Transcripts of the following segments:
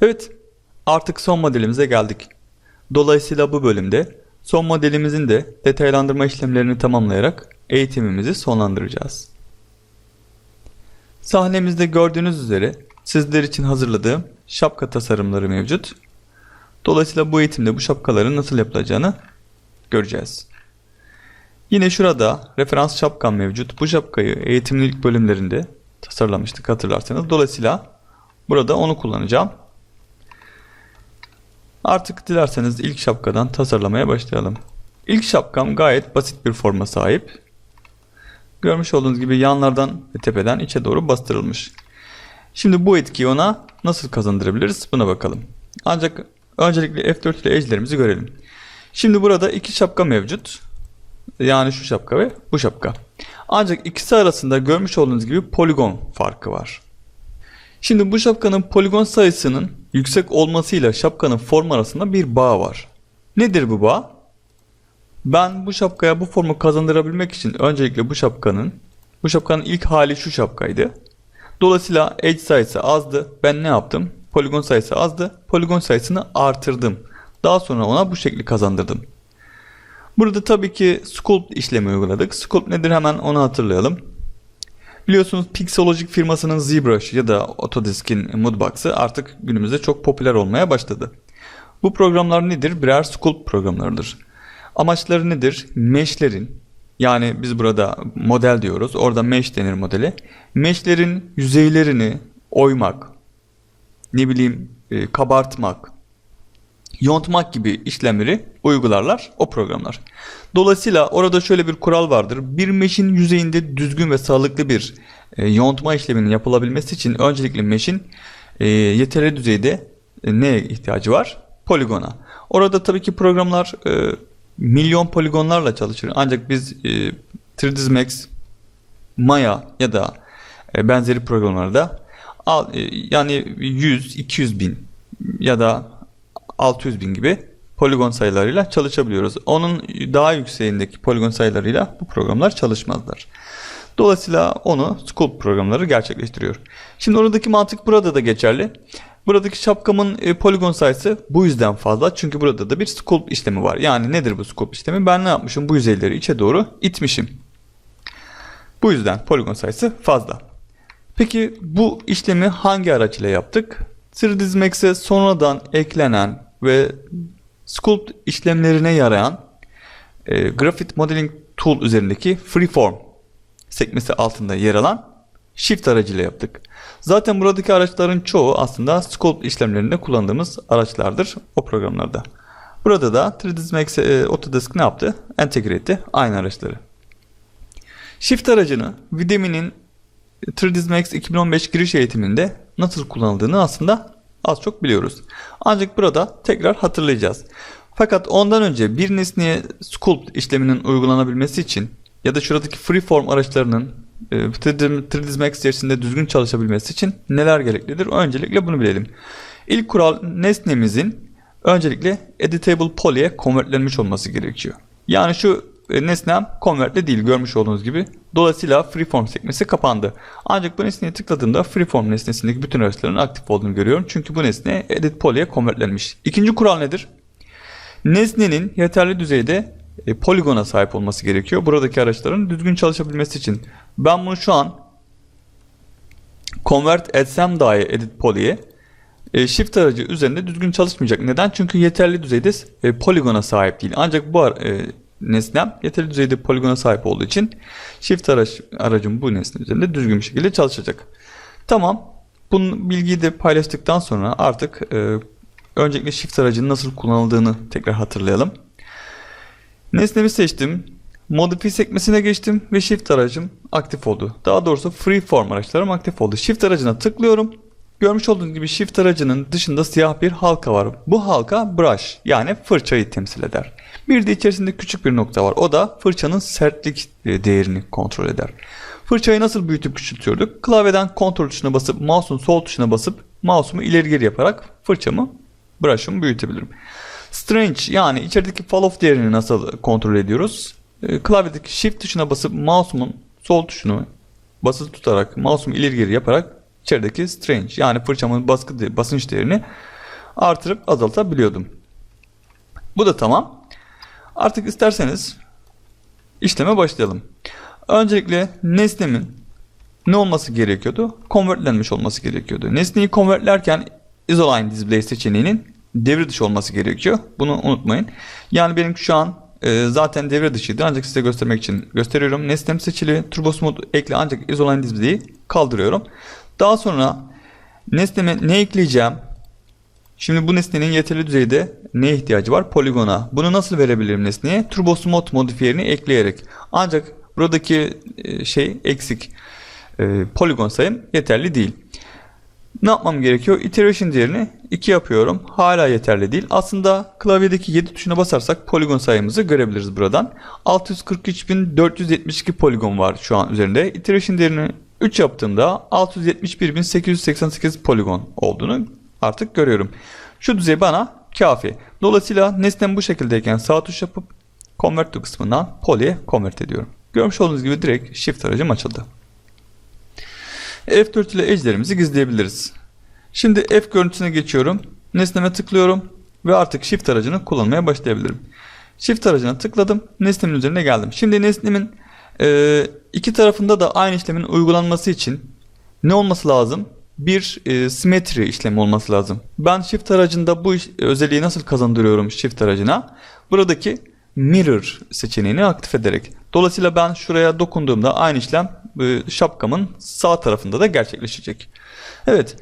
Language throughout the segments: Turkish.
Evet, artık son modelimize geldik. Dolayısıyla bu bölümde son modelimizin de detaylandırma işlemlerini tamamlayarak eğitimimizi sonlandıracağız. Sahnemizde gördüğünüz üzere sizler için hazırladığım şapka tasarımları mevcut. Dolayısıyla bu eğitimde bu şapkaların nasıl yapılacağını göreceğiz. Yine şurada referans şapkam mevcut. Bu şapkayı eğitimin ilk bölümlerinde tasarlamıştık hatırlarsanız. Dolayısıyla burada onu kullanacağım. Artık dilerseniz ilk şapkadan tasarlamaya başlayalım. İlk şapkam gayet basit bir forma sahip. Görmüş olduğunuz gibi yanlardan ve tepeden içe doğru bastırılmış. Şimdi bu etkiyi ona nasıl kazandırabiliriz buna bakalım. Ancak öncelikle F4 ile ejderimizi görelim. Şimdi burada iki şapka mevcut. Yani şu şapka ve bu şapka. Ancak ikisi arasında görmüş olduğunuz gibi poligon farkı var. Şimdi bu şapkanın poligon sayısının yüksek olmasıyla şapkanın formu arasında bir bağ var. Nedir bu bağ? Ben bu şapkaya bu formu kazandırabilmek için öncelikle bu şapkanın bu şapkanın ilk hali şu şapkaydı. Dolayısıyla edge sayısı azdı. Ben ne yaptım? Poligon sayısı azdı. Poligon sayısını artırdım. Daha sonra ona bu şekli kazandırdım. Burada tabii ki sculpt işlemi uyguladık. Sculpt nedir hemen onu hatırlayalım. Biliyorsunuz Pixologic firmasının ZBrush ya da Autodesk'in Moodbox'ı artık günümüzde çok popüler olmaya başladı. Bu programlar nedir? Birer sculpt programlarıdır. Amaçları nedir? Mesh'lerin yani biz burada model diyoruz. Orada mesh denir modele. Mesh'lerin yüzeylerini oymak, ne bileyim e, kabartmak, yontmak gibi işlemleri uygularlar o programlar. Dolayısıyla orada şöyle bir kural vardır. Bir mesh'in yüzeyinde düzgün ve sağlıklı bir e, yontma işleminin yapılabilmesi için öncelikle mesh'in e, yeterli düzeyde e, neye ihtiyacı var? Poligona. Orada tabii ki programlar e, milyon poligonlarla çalışır. Ancak biz e, 3ds Max, Maya ya da e, benzeri programlarda al, e, yani 100-200 bin ya da 600 bin gibi poligon sayılarıyla çalışabiliyoruz. Onun daha yükseğindeki poligon sayılarıyla bu programlar çalışmazlar. Dolayısıyla onu sculpt programları gerçekleştiriyor. Şimdi oradaki mantık burada da geçerli. Buradaki şapkamın e, poligon sayısı bu yüzden fazla. Çünkü burada da bir sculpt işlemi var. Yani nedir bu sculpt işlemi? Ben ne yapmışım? Bu yüzeyleri içe doğru itmişim. Bu yüzden poligon sayısı fazla. Peki bu işlemi hangi araç ile yaptık? 3ds Max'e sonradan eklenen ve sculpt işlemlerine yarayan e, Graphite Modeling Tool üzerindeki Freeform sekmesi altında yer alan Shift aracıyla yaptık. Zaten buradaki araçların çoğu aslında sculpt işlemlerinde kullandığımız araçlardır o programlarda. Burada da 3ds Max e, Autodesk ne yaptı? Entegre etti aynı araçları. Shift aracını Udemy'nin 3ds Max 2015 giriş eğitiminde nasıl kullanıldığını aslında az çok biliyoruz. Ancak burada tekrar hatırlayacağız. Fakat ondan önce bir nesneye sculpt işleminin uygulanabilmesi için ya da şuradaki freeform araçlarının 3ds Max içerisinde düzgün çalışabilmesi için neler gereklidir? Öncelikle bunu bilelim. İlk kural nesnemizin öncelikle editable poly'e konvertlenmiş olması gerekiyor. Yani şu e, nesnem konvertle değil görmüş olduğunuz gibi. Dolayısıyla freeform sekmesi kapandı. Ancak bu nesneye tıkladığımda freeform nesnesindeki bütün araçların aktif olduğunu görüyorum. Çünkü bu nesne edit poly'e konvertlenmiş. İkinci kural nedir? Nesnenin yeterli düzeyde e, poligona sahip olması gerekiyor. Buradaki araçların düzgün çalışabilmesi için. Ben bunu şu an convert etsem dahi edit poly'e e, shift aracı üzerinde düzgün çalışmayacak. Neden? Çünkü yeterli düzeyde e, poligona sahip değil. Ancak bu e, nesnem yeterli düzeyde poligona sahip olduğu için shift araç, aracın bu nesne üzerinde düzgün bir şekilde çalışacak. Tamam. Bunun bilgiyi de paylaştıktan sonra artık e, öncelikle shift aracının nasıl kullanıldığını tekrar hatırlayalım. Nesnemi seçtim. Modify sekmesine geçtim ve Shift aracım aktif oldu. Daha doğrusu Freeform araçlarım aktif oldu. Shift aracına tıklıyorum. Görmüş olduğunuz gibi Shift aracının dışında siyah bir halka var. Bu halka brush yani fırçayı temsil eder. Bir de içerisinde küçük bir nokta var. O da fırçanın sertlik değerini kontrol eder. Fırçayı nasıl büyütüp küçültüyorduk? Klavyeden kontrol tuşuna basıp mouse'un sol tuşuna basıp mouse'umu ileri geri yaparak fırçamı, brush'ımı büyütebilirim. Strange yani içerideki fall off değerini nasıl kontrol ediyoruz? E, klavyedeki shift tuşuna basıp mouse'umun sol tuşunu basılı tutarak mouse'umu ileri geri yaparak içerideki strange yani fırçamın baskı basınç değerini artırıp azaltabiliyordum. Bu da tamam. Artık isterseniz işleme başlayalım. Öncelikle nesnemin ne olması gerekiyordu? Convertlenmiş olması gerekiyordu. Nesneyi convertlerken isoline display seçeneğinin devre dışı olması gerekiyor. Bunu unutmayın. Yani benim şu an e, zaten devre dışıydı ancak size göstermek için gösteriyorum. Nesnem seçili, turbo smooth ekle ancak isoline display'i kaldırıyorum. Daha sonra nesneme ne ekleyeceğim? Şimdi bu nesnenin yeterli düzeyde neye ihtiyacı var? Poligona. Bunu nasıl verebilirim nesneye? Turbo Smooth modifiyerini ekleyerek. Ancak buradaki e, şey eksik. E, poligon sayım yeterli değil. Ne yapmam gerekiyor? Iteration değerini 2 yapıyorum. Hala yeterli değil. Aslında klavyedeki 7 tuşuna basarsak poligon sayımızı görebiliriz buradan. 643.472 poligon var şu an üzerinde. Iteration değerini 3 yaptığımda 671.888 poligon olduğunu artık görüyorum. Şu düzey bana kafi. Dolayısıyla nesnem bu şekildeyken sağ tuş yapıp Convert kısmından Poly'e convert ediyorum. Görmüş olduğunuz gibi direkt Shift aracım açıldı. F4 ile edge'lerimizi gizleyebiliriz. Şimdi F görüntüsüne geçiyorum. Nesneme tıklıyorum ve artık Shift aracını kullanmaya başlayabilirim. Shift aracına tıkladım. Nesnemin üzerine geldim. Şimdi nesnemin e, iki tarafında da aynı işlemin uygulanması için ne olması lazım? Bir e, simetri işlemi olması lazım. Ben Shift aracında bu iş- özelliği nasıl kazandırıyorum Shift aracına? Buradaki Mirror seçeneğini aktif ederek. Dolayısıyla ben şuraya dokunduğumda aynı işlem e, şapkamın sağ tarafında da gerçekleşecek. Evet.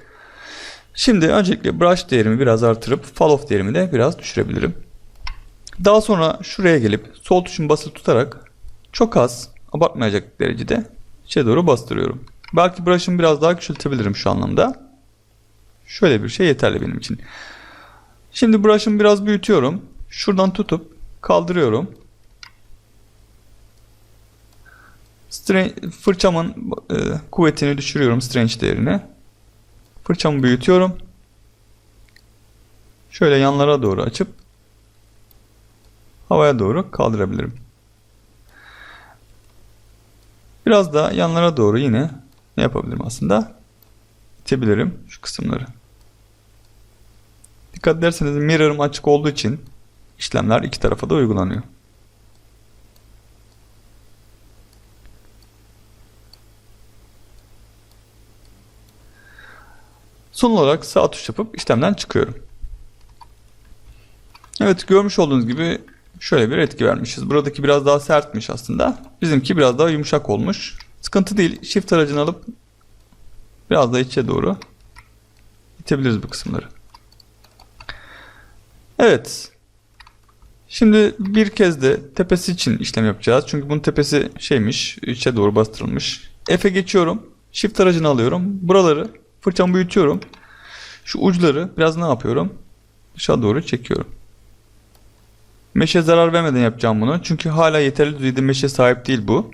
Şimdi öncelikle brush değerimi biraz artırıp fall off değerimi de biraz düşürebilirim. Daha sonra şuraya gelip sol tuşun basılı tutarak çok az abartmayacak derecede içe doğru bastırıyorum. Belki brush'ımı biraz daha küçültebilirim şu anlamda. Şöyle bir şey yeterli benim için. Şimdi brush'ımı biraz büyütüyorum. Şuradan tutup kaldırıyorum. Stra- fırçamın e, kuvvetini düşürüyorum strange değerini. Fırçamı büyütüyorum. Şöyle yanlara doğru açıp havaya doğru kaldırabilirim. Biraz da yanlara doğru yine ne yapabilirim aslında? İtebilirim şu kısımları. Dikkat ederseniz mirror'ım açık olduğu için işlemler iki tarafa da uygulanıyor. Son olarak sağ tuş yapıp işlemden çıkıyorum. Evet görmüş olduğunuz gibi şöyle bir etki vermişiz. Buradaki biraz daha sertmiş aslında. Bizimki biraz daha yumuşak olmuş. Sıkıntı değil. Shift aracını alıp biraz da içe doğru itebiliriz bu kısımları. Evet. Şimdi bir kez de tepesi için işlem yapacağız. Çünkü bunun tepesi şeymiş, içe doğru bastırılmış. F'e geçiyorum. Shift aracını alıyorum. Buraları fırçamı büyütüyorum. Şu uçları biraz ne yapıyorum? Dışa doğru çekiyorum. Meşe zarar vermeden yapacağım bunu. Çünkü hala yeterli düzeyde meşe sahip değil bu.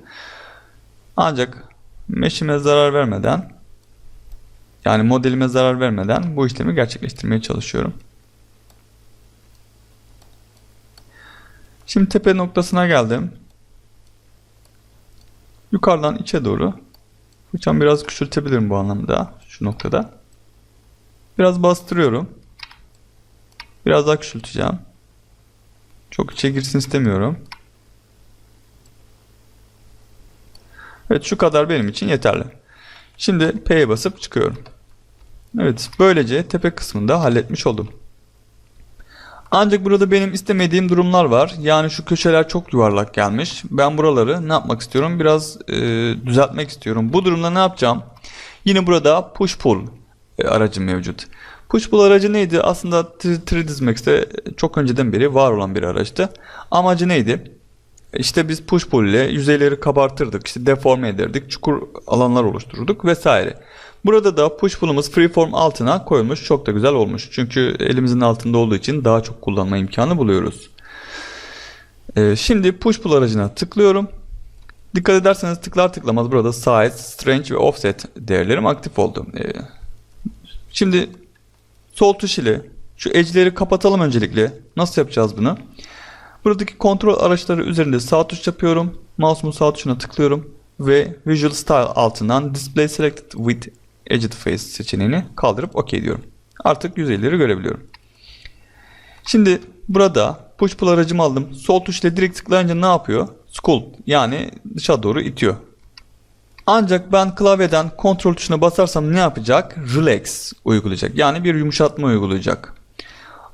Ancak meşime zarar vermeden yani modelime zarar vermeden bu işlemi gerçekleştirmeye çalışıyorum. Şimdi tepe noktasına geldim. Yukarıdan içe doğru. Fırçamı biraz küçültebilirim bu anlamda. Şu noktada. Biraz bastırıyorum. Biraz daha küçülteceğim. Çok içe girsin istemiyorum. Evet şu kadar benim için yeterli. Şimdi P'ye basıp çıkıyorum. Evet böylece tepe kısmında halletmiş oldum. Ancak burada benim istemediğim durumlar var. Yani şu köşeler çok yuvarlak gelmiş. Ben buraları ne yapmak istiyorum? Biraz e, düzeltmek istiyorum. Bu durumda ne yapacağım? Yine burada push pull e, aracı mevcut. Push pull aracı neydi? Aslında 3ds Max'te çok önceden beri var olan bir araçtı. Amacı neydi? İşte biz push pull ile yüzeyleri kabartırdık, işte deforme ederdik, çukur alanlar oluştururduk vesaire. Burada da push pull'umuz freeform altına koyulmuş. Çok da güzel olmuş. Çünkü elimizin altında olduğu için daha çok kullanma imkanı buluyoruz. Ee, şimdi push pull aracına tıklıyorum. Dikkat ederseniz tıklar tıklamaz burada size, strange ve offset değerlerim aktif oldu. Ee, şimdi sol tuş ile şu edge'leri kapatalım öncelikle. Nasıl yapacağız bunu? Buradaki kontrol araçları üzerinde sağ tuş yapıyorum. Mouse'umun sağ tuşuna tıklıyorum ve Visual Style altından Display Selected with Edit Face seçeneğini kaldırıp OK diyorum. Artık yüzeyleri görebiliyorum. Şimdi burada push pull aracımı aldım. Sol tuşla direkt tıklayınca ne yapıyor? Sculpt yani dışa doğru itiyor. Ancak ben klavyeden kontrol tuşuna basarsam ne yapacak? Relax uygulayacak. Yani bir yumuşatma uygulayacak.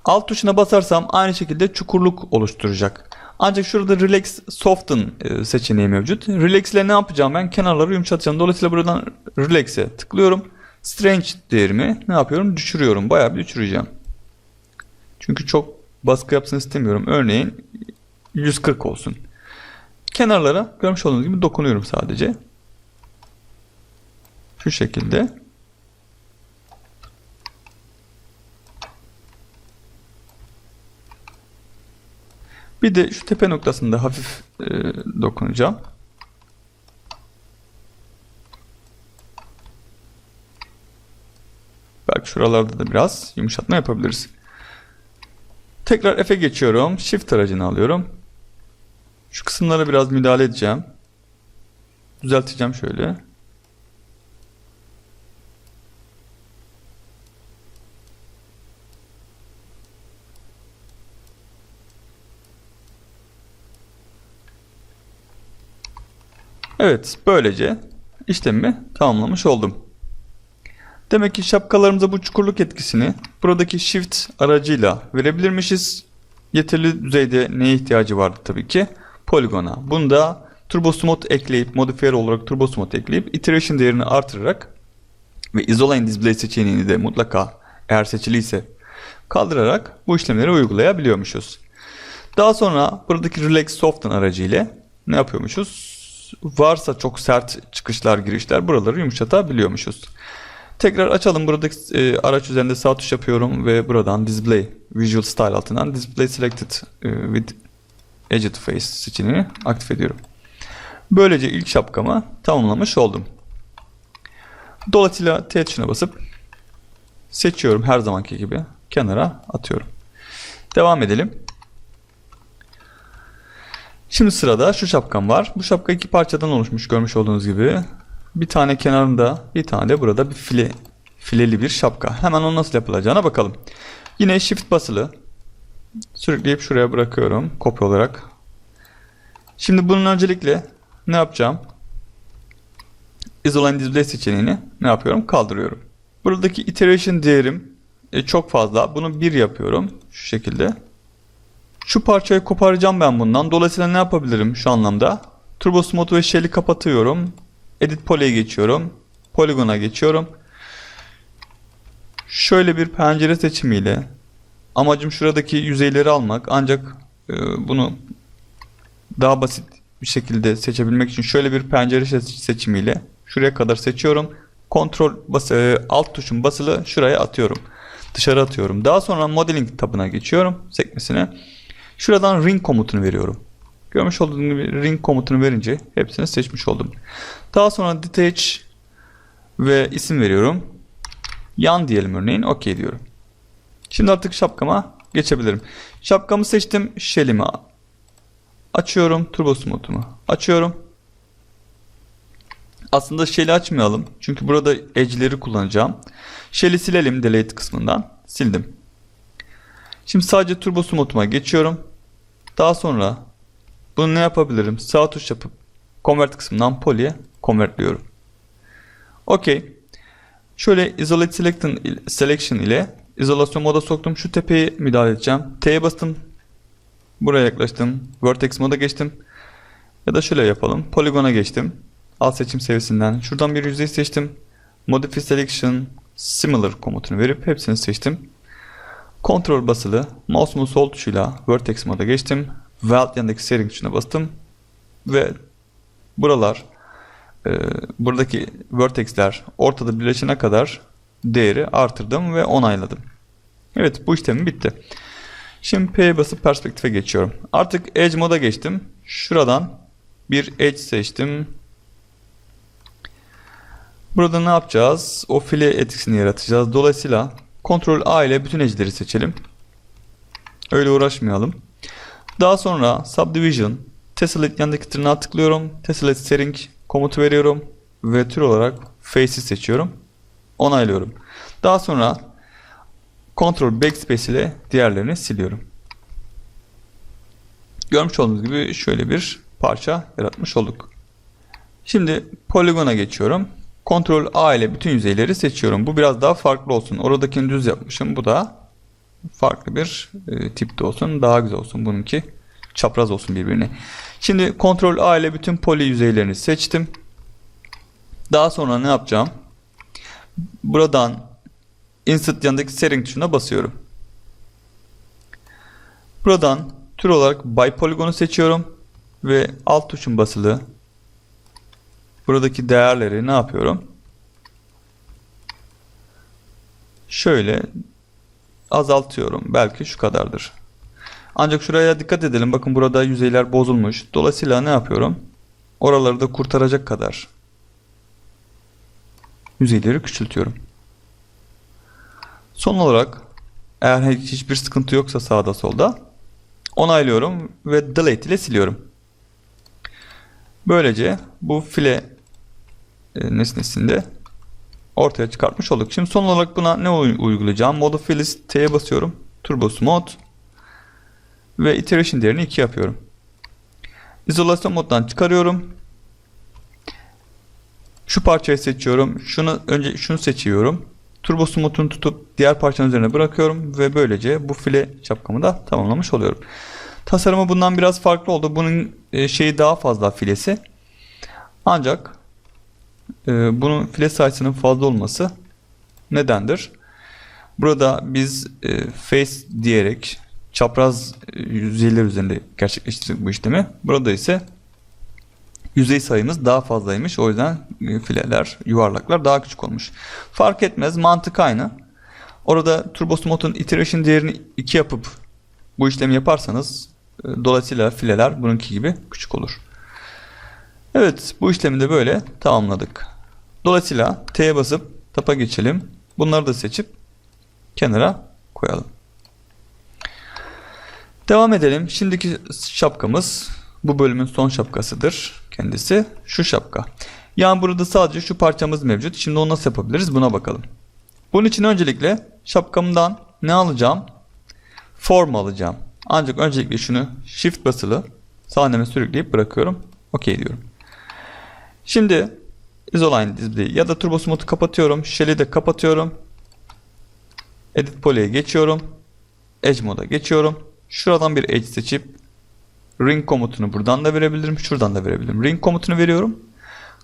Alt tuşuna basarsam aynı şekilde çukurluk oluşturacak. Ancak şurada Relax Soften e, seçeneği mevcut. Relax ile ne yapacağım ben? Kenarları yumuşatacağım. Dolayısıyla buradan Relax'e tıklıyorum. Strange değerimi ne yapıyorum? Düşürüyorum. Bayağı bir düşüreceğim. Çünkü çok baskı yapsın istemiyorum. Örneğin 140 olsun. Kenarlara görmüş olduğunuz gibi dokunuyorum sadece. Şu şekilde. Bir de şu tepe noktasında hafif e, dokunacağım. Belki şuralarda da biraz yumuşatma yapabiliriz. Tekrar F'e geçiyorum. Shift aracını alıyorum. Şu kısımlara biraz müdahale edeceğim. Düzelteceğim şöyle. Evet, böylece işlemi tamamlamış oldum. Demek ki şapkalarımıza bu çukurluk etkisini buradaki Shift aracıyla verebilirmişiz. Yeterli düzeyde neye ihtiyacı vardı tabii ki? Poligona. Bunda Turbo Smooth ekleyip, modifier olarak Turbo Smooth ekleyip iteration değerini artırarak ve Isoline Display seçeneğini de mutlaka eğer seçiliyse kaldırarak bu işlemleri uygulayabiliyormuşuz. Daha sonra buradaki Relax Soften aracı ile ne yapıyormuşuz? Varsa çok sert çıkışlar, girişler buraları yumuşatabiliyormuşuz. Tekrar açalım. Buradaki e, araç üzerinde sağ tuş yapıyorum ve buradan Display Visual Style altından Display Selected e, with Edit Face seçeneğini aktif ediyorum. Böylece ilk şapkamı tamamlamış oldum. Dolayısıyla T tuşuna basıp seçiyorum her zamanki gibi kenara atıyorum. Devam edelim. Şimdi sırada şu şapkam var. Bu şapka iki parçadan oluşmuş görmüş olduğunuz gibi. Bir tane kenarında bir tane de burada bir file, fileli bir şapka. Hemen onu nasıl yapılacağına bakalım. Yine shift basılı. Sürükleyip şuraya bırakıyorum kopya olarak. Şimdi bunun öncelikle ne yapacağım? Isoline Display seçeneğini ne yapıyorum? Kaldırıyorum. Buradaki iteration değerim e, çok fazla. Bunu 1 yapıyorum. Şu şekilde. Şu parçayı koparacağım ben bundan. Dolayısıyla ne yapabilirim şu anlamda? Turbo Smooth ve Shell'i kapatıyorum. Edit Poly'e geçiyorum. Polygon'a geçiyorum. Şöyle bir pencere seçimiyle amacım şuradaki yüzeyleri almak ancak e, bunu daha basit bir şekilde seçebilmek için şöyle bir pencere seçimiyle şuraya kadar seçiyorum. Kontrol bas e, alt tuşum basılı şuraya atıyorum. Dışarı atıyorum. Daha sonra modeling tabına geçiyorum sekmesine. Şuradan ring komutunu veriyorum. Görmüş olduğunuz gibi ring komutunu verince hepsini seçmiş oldum. Daha sonra detach ve isim veriyorum. Yan diyelim örneğin. OK diyorum. Şimdi artık şapkama geçebilirim. Şapkamı seçtim. Shell'imi açıyorum. Turbo Smooth'umu açıyorum. Aslında Shell'i açmayalım. Çünkü burada edge'leri kullanacağım. Shell'i silelim delete kısmından. Sildim. Şimdi sadece Turbo Smooth'uma geçiyorum. Daha sonra bunu ne yapabilirim? Sağ tuş yapıp convert kısmından poly'e convertliyorum. Okey. Şöyle isolate selection, selection ile izolasyon moda soktum. Şu tepeyi müdahale edeceğim. T'ye bastım. Buraya yaklaştım. Vertex moda geçtim. Ya da şöyle yapalım. Polygon'a geçtim. Alt seçim seviyesinden. Şuradan bir yüzey seçtim. Modify selection similar komutunu verip hepsini seçtim. Kontrol basılı. Mouse'umun sol tuşuyla Vertex moda geçtim. Ve alt yanındaki Setting tuşuna bastım. Ve buralar e, buradaki vertexler ortada birleşene kadar değeri artırdım ve onayladım. Evet bu işlemi bitti. Şimdi P'ye basıp perspektife geçiyorum. Artık Edge moda geçtim. Şuradan bir Edge seçtim. Burada ne yapacağız? O file etkisini yaratacağız. Dolayısıyla Ctrl A ile bütün edge'leri seçelim. Öyle uğraşmayalım. Daha sonra Subdivision, Tessellate yanındaki tırnağa tıklıyorum. Tessellate Steering komutu veriyorum. Ve tür olarak Face'i seçiyorum. Onaylıyorum. Daha sonra Ctrl Backspace ile diğerlerini siliyorum. Görmüş olduğunuz gibi şöyle bir parça yaratmış olduk. Şimdi poligona geçiyorum. Ctrl A ile bütün yüzeyleri seçiyorum. Bu biraz daha farklı olsun. Oradakini düz yapmışım. Bu da farklı bir e, tipte olsun. Daha güzel olsun. Bununki çapraz olsun birbirine. Şimdi Ctrl A ile bütün poli yüzeylerini seçtim. Daha sonra ne yapacağım? Buradan Insert yanındaki Setting tuşuna basıyorum. Buradan tür olarak Bipolygon'u seçiyorum ve alt tuşun basılı buradaki değerleri ne yapıyorum? Şöyle azaltıyorum. Belki şu kadardır. Ancak şuraya dikkat edelim. Bakın burada yüzeyler bozulmuş. Dolayısıyla ne yapıyorum? Oraları da kurtaracak kadar yüzeyleri küçültüyorum. Son olarak eğer hiçbir sıkıntı yoksa sağda solda onaylıyorum ve delete ile siliyorum. Böylece bu file e, nesnesinde ortaya çıkartmış olduk. Şimdi son olarak buna ne uygulayacağım? Modify T'ye basıyorum. Turbo Smooth ve iteration değerini 2 yapıyorum. İzolasyon moddan çıkarıyorum. Şu parçayı seçiyorum. Şunu önce şunu seçiyorum. Turbo Smooth'unu tutup diğer parçanın üzerine bırakıyorum ve böylece bu file şapkamı da tamamlamış oluyorum. Tasarımı bundan biraz farklı oldu. Bunun e, şeyi daha fazla filesi. Ancak e, bunun file sayısının fazla olması nedendir? Burada biz e, face diyerek çapraz yüzeyler üzerinde gerçekleştirdik bu işlemi. Burada ise yüzey sayımız daha fazlaymış. O yüzden fileler, yuvarlaklar daha küçük olmuş. Fark etmez. Mantık aynı. Orada Turbo Smooth'un iteration değerini 2 yapıp bu işlemi yaparsanız dolayısıyla fileler bununki gibi küçük olur. Evet bu işlemi de böyle tamamladık. Dolayısıyla T'ye basıp tapa geçelim. Bunları da seçip kenara koyalım. Devam edelim. Şimdiki şapkamız bu bölümün son şapkasıdır kendisi. Şu şapka. Yani burada sadece şu parçamız mevcut. Şimdi onu nasıl yapabiliriz buna bakalım. Bunun için öncelikle şapkamdan ne alacağım? Form alacağım. Ancak öncelikle şunu shift basılı sahneme sürükleyip bırakıyorum. OK diyorum. Şimdi Isoline Display ya da Turbo Smooth'u kapatıyorum. Shell'i de kapatıyorum. Edit Poly'e geçiyorum. Edge moda geçiyorum. Şuradan bir edge seçip ring komutunu buradan da verebilirim. Şuradan da verebilirim. Ring komutunu veriyorum.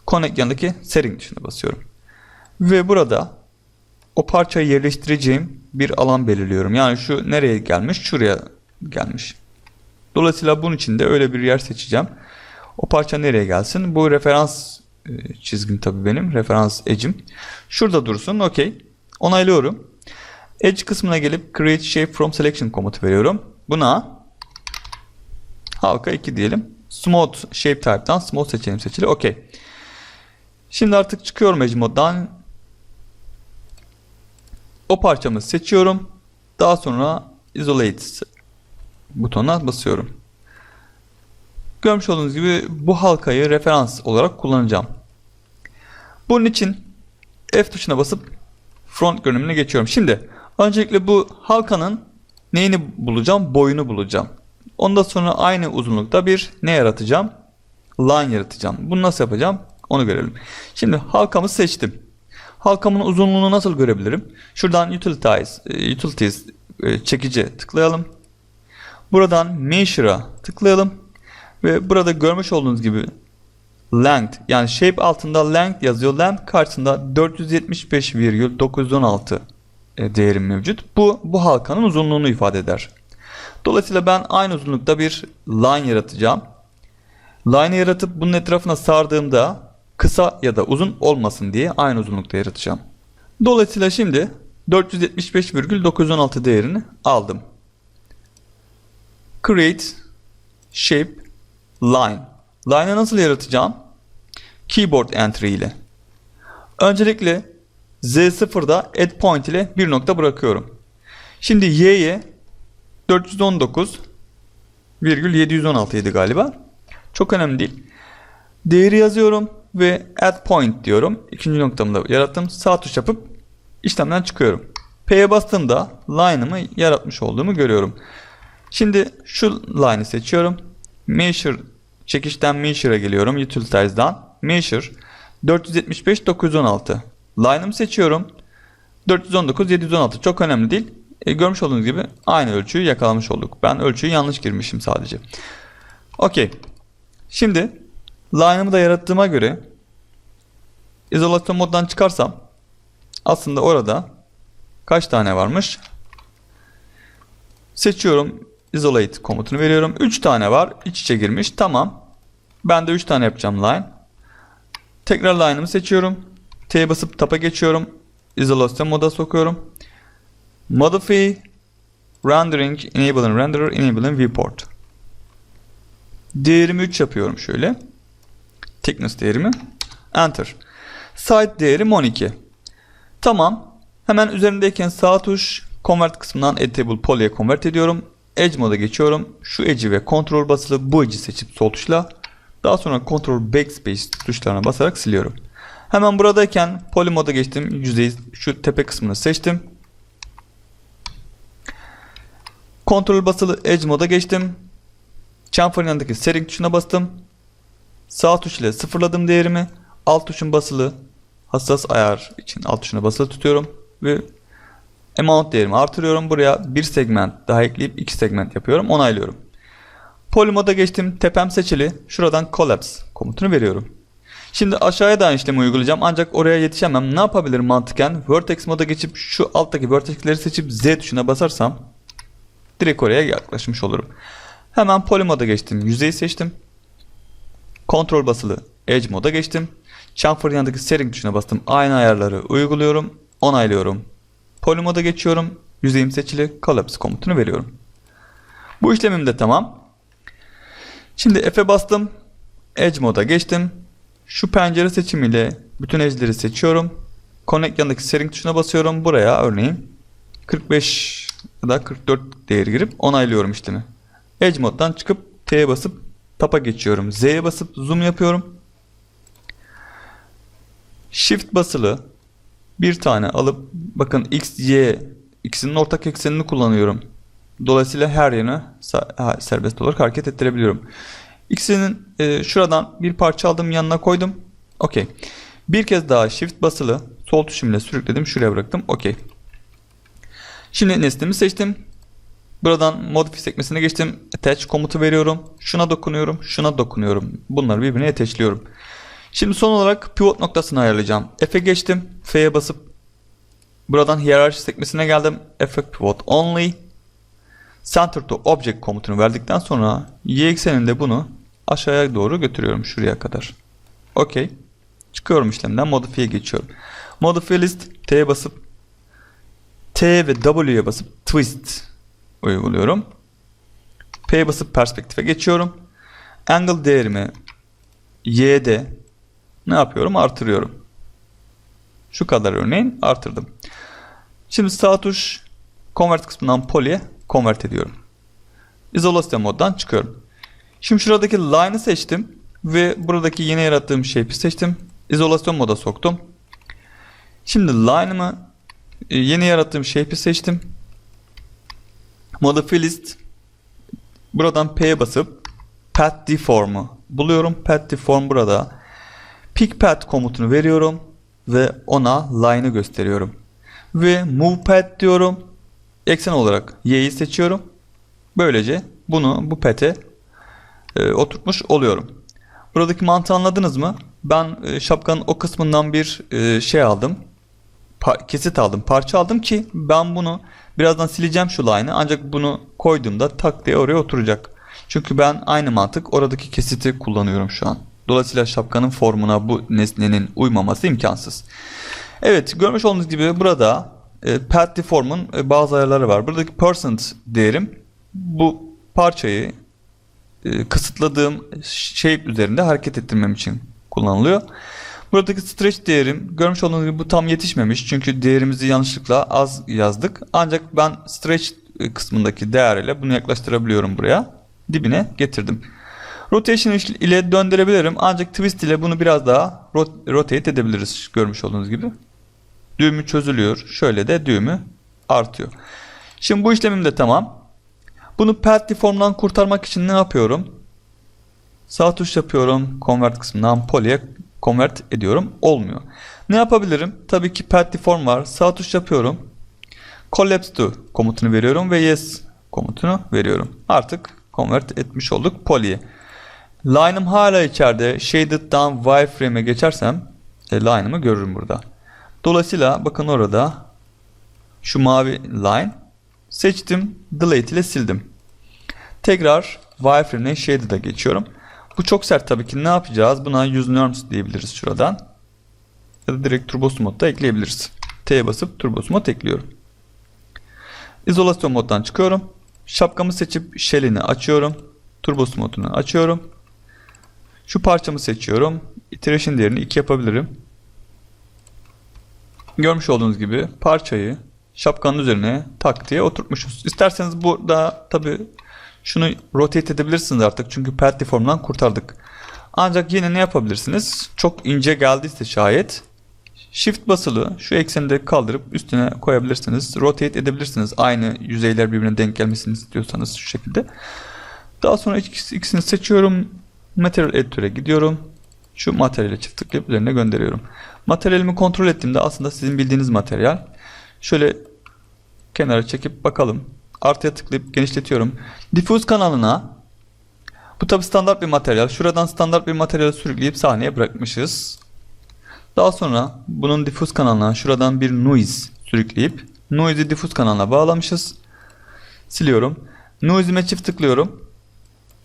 Connect yanındaki setting tuşuna basıyorum. Ve burada o parçayı yerleştireceğim bir alan belirliyorum. Yani şu nereye gelmiş? Şuraya gelmiş. Dolayısıyla bunun için de öyle bir yer seçeceğim. O parça nereye gelsin? Bu referans e, çizgim tabii benim. Referans edge'im. Şurada dursun. Okey. Onaylıyorum. Edge kısmına gelip Create Shape from Selection komutu veriyorum. Buna halka 2 diyelim. Smooth Shape Type'dan Smooth seçeneğim seçili. Okey. Şimdi artık çıkıyorum Edge moddan. O parçamı seçiyorum. Daha sonra Isolate butonuna basıyorum. Görmüş olduğunuz gibi bu halkayı referans olarak kullanacağım. Bunun için F tuşuna basıp front görünümüne geçiyorum. Şimdi öncelikle bu halkanın neyini bulacağım? Boyunu bulacağım. Ondan sonra aynı uzunlukta bir ne yaratacağım? Line yaratacağım. Bunu nasıl yapacağım? Onu görelim. Şimdi halkamı seçtim. Halkamın uzunluğunu nasıl görebilirim? Şuradan Utilities, e, Utilities e, çekici tıklayalım. Buradan Measure'a tıklayalım. Ve burada görmüş olduğunuz gibi length yani shape altında length yazıyor. Length karşısında 475,916 e, değerim mevcut. Bu bu halkanın uzunluğunu ifade eder. Dolayısıyla ben aynı uzunlukta bir line yaratacağım. Line yaratıp bunun etrafına sardığımda kısa ya da uzun olmasın diye aynı uzunlukta yaratacağım. Dolayısıyla şimdi 475,916 değerini aldım. Create Shape Line. Line'ı nasıl yaratacağım? Keyboard entry ile. Öncelikle Z0'da add point ile bir nokta bırakıyorum. Şimdi Y'ye 419,716 idi galiba. Çok önemli değil. Değeri yazıyorum ve add point diyorum. İkinci noktamı da yarattım. Sağ tuş yapıp işlemden çıkıyorum. P'ye bastığımda line'ımı yaratmış olduğumu görüyorum. Şimdi şu line'ı seçiyorum. Measure çekişten Measure'a geliyorum. Utilitize'dan. Measure 475 916. Line'ımı seçiyorum. 419 716 çok önemli değil. E, görmüş olduğunuz gibi aynı ölçüyü yakalamış olduk. Ben ölçüyü yanlış girmişim sadece. Okey. Şimdi line'ımı da yarattığıma göre izolasyon moddan çıkarsam aslında orada kaç tane varmış? Seçiyorum. Isolate komutunu veriyorum. 3 tane var. İç içe girmiş. Tamam. Ben de 3 tane yapacağım line. Tekrar line'ımı seçiyorum. T'ye basıp tapa geçiyorum. Izolasyon moda sokuyorum. Modify Rendering Enabling Renderer Enabling Viewport. Değerimi 3 yapıyorum şöyle. Thickness değerimi. Enter. Site değerim 12. Tamam. Hemen üzerindeyken sağ tuş Convert kısmından Editable Poly'e convert ediyorum. Edge moda geçiyorum. Şu edge'i ve Ctrl basılı bu edge'i seçip sol tuşla. Daha sonra Ctrl Backspace tuşlarına basarak siliyorum. Hemen buradayken Poly moda geçtim. Yüzeyi şu tepe kısmını seçtim. Ctrl basılı Edge moda geçtim. Chamfer'ın yanındaki Setting tuşuna bastım. Sağ tuş ile sıfırladım değerimi. Alt tuşun basılı hassas ayar için alt tuşuna basılı tutuyorum ve amount değerimi artırıyorum. Buraya bir segment daha ekleyip iki segment yapıyorum. Onaylıyorum. Poly moda geçtim. Tepem seçili. Şuradan collapse komutunu veriyorum. Şimdi aşağıya da aynı işlemi uygulayacağım. Ancak oraya yetişemem. Ne yapabilirim mantıken? Vertex moda geçip şu alttaki vertexleri seçip Z tuşuna basarsam direkt oraya yaklaşmış olurum. Hemen poly moda geçtim. Yüzeyi seçtim. Kontrol basılı Edge moda geçtim. Chamfer yanındaki setting tuşuna bastım. Aynı ayarları uyguluyorum. Onaylıyorum. Poly moda geçiyorum. Yüzeyim seçili. Collapse komutunu veriyorum. Bu işlemim de tamam. Şimdi F'e bastım. Edge moda geçtim. Şu pencere seçimiyle bütün edge'leri seçiyorum. Connect yanındaki setting tuşuna basıyorum. Buraya örneğin 45 ya da 44 değeri girip onaylıyorum işlemi. Edge moddan çıkıp T'ye basıp tapa geçiyorum. Z'ye basıp zoom yapıyorum. Shift basılı bir tane alıp bakın X, Y ikisinin ortak eksenini kullanıyorum. Dolayısıyla her yöne serbest olarak hareket ettirebiliyorum. İkisinin e, şuradan bir parça aldım yanına koydum. Okey. Bir kez daha shift basılı sol tuşumla sürükledim şuraya bıraktım. Okey. Şimdi nesnemi seçtim. Buradan modify sekmesine geçtim. Attach komutu veriyorum. Şuna dokunuyorum. Şuna dokunuyorum. Bunları birbirine attachliyorum. Şimdi son olarak pivot noktasını ayarlayacağım. F'e geçtim. F'ye basıp buradan hierarchy sekmesine geldim. Effect pivot only. Center to object komutunu verdikten sonra y ekseninde bunu aşağıya doğru götürüyorum şuraya kadar. Okey. Çıkıyorum işlemden modify'ye geçiyorum. Modify list T'ye basıp T ve W'ye basıp twist uyguluyorum. P'ye basıp perspektife geçiyorum. Angle değerimi Y'de ne yapıyorum? Artırıyorum. Şu kadar örneğin artırdım. Şimdi sağ tuş convert kısmından poly'e convert ediyorum. İzolasyon moddan çıkıyorum. Şimdi şuradaki line'ı seçtim ve buradaki yeni yarattığım shape'i seçtim. İzolasyon moda soktum. Şimdi line'ımı e, yeni yarattığım shape'i seçtim. Modify list buradan P'ye basıp path deform'u buluyorum. Path deform burada. Pick path komutunu veriyorum ve ona line'ı gösteriyorum. Ve move path diyorum. Eksen olarak y'yi seçiyorum. Böylece bunu bu path'e e, oturtmuş oluyorum. Buradaki mantığı anladınız mı? Ben e, şapkanın o kısmından bir e, şey aldım. Kesit aldım, parça aldım ki ben bunu birazdan sileceğim şu line'ı ancak bunu koyduğumda tak diye oraya oturacak. Çünkü ben aynı mantık oradaki kesiti kullanıyorum şu an. Dolayısıyla şapkanın formuna bu nesnenin uymaması imkansız. Evet görmüş olduğunuz gibi burada e, path deform'un e, bazı ayarları var. Buradaki percent değerim bu parçayı e, kısıtladığım shape üzerinde hareket ettirmem için kullanılıyor. Buradaki stretch değerim görmüş olduğunuz gibi bu tam yetişmemiş. Çünkü değerimizi yanlışlıkla az yazdık. Ancak ben stretch e, kısmındaki değer ile bunu yaklaştırabiliyorum buraya. Dibine getirdim. Rotation ile döndürebilirim. Ancak twist ile bunu biraz daha rot rotate edebiliriz görmüş olduğunuz gibi. Düğümü çözülüyor. Şöyle de düğümü artıyor. Şimdi bu işlemim de tamam. Bunu Peltli formdan kurtarmak için ne yapıyorum? Sağ tuş yapıyorum. Convert kısmından poly'e convert ediyorum. Olmuyor. Ne yapabilirim? Tabii ki Peltli form var. Sağ tuş yapıyorum. Collapse to komutunu veriyorum ve yes komutunu veriyorum. Artık convert etmiş olduk poly'e. Line'ım hala içeride. Shaded'dan wireframe'e geçersem e, line'ımı görürüm burada. Dolayısıyla bakın orada şu mavi line seçtim. Delete ile sildim. Tekrar wireframe'den shaded'a geçiyorum. Bu çok sert tabii ki. Ne yapacağız? Buna use norms diyebiliriz şuradan. Ya da direkt turbo smooth da ekleyebiliriz. T'ye basıp turbo smooth ekliyorum. İzolasyon moddan çıkıyorum. Şapkamı seçip shell'ini açıyorum. Turbo smooth'unu açıyorum. Şu parçamı seçiyorum. Iteration değerini 2 yapabilirim. Görmüş olduğunuz gibi parçayı şapkanın üzerine tak diye oturtmuşuz. İsterseniz burada tabi şunu rotate edebilirsiniz artık çünkü peltli formdan kurtardık. Ancak yine ne yapabilirsiniz? Çok ince geldiyse şayet Shift basılı şu ekseni de kaldırıp üstüne koyabilirsiniz. Rotate edebilirsiniz. Aynı yüzeyler birbirine denk gelmesini istiyorsanız şu şekilde. Daha sonra ikisi- ikisini seçiyorum. Material Editor'e gidiyorum. Şu materyale çift tıklayıp üzerine gönderiyorum. Materyalimi kontrol ettiğimde aslında sizin bildiğiniz materyal. Şöyle kenara çekip bakalım. Artıya tıklayıp genişletiyorum. Diffuse kanalına bu tabi standart bir materyal. Şuradan standart bir materyal sürükleyip sahneye bırakmışız. Daha sonra bunun diffuse kanalına şuradan bir noise sürükleyip noise'i diffuse kanalına bağlamışız. Siliyorum. Noise'ime çift tıklıyorum.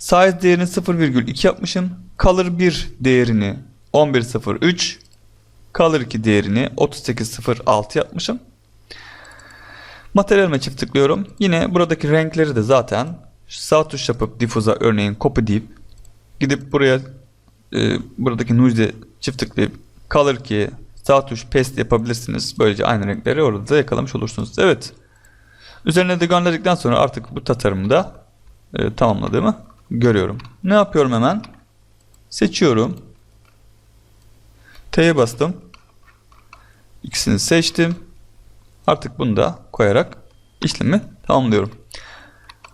Size değerini 0,2 yapmışım. Color 1 değerini 11.03. Color 2 değerini 38.06 yapmışım. Materyalime çift tıklıyorum. Yine buradaki renkleri de zaten sağ tuş yapıp diffuse'a örneğin copy deyip gidip buraya e, buradaki noise'e çift tıklayıp color 2'ye sağ tuş paste yapabilirsiniz. Böylece aynı renkleri orada da yakalamış olursunuz. Evet. Üzerine de gönderdikten sonra artık bu tasarımı da e, tamamladığımı görüyorum. Ne yapıyorum hemen? Seçiyorum. T'ye bastım. İkisini seçtim. Artık bunu da koyarak işlemi tamamlıyorum.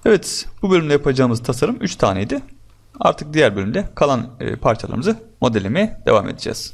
Evet bu bölümde yapacağımız tasarım 3 taneydi. Artık diğer bölümde kalan e, parçalarımızı modellemeye devam edeceğiz.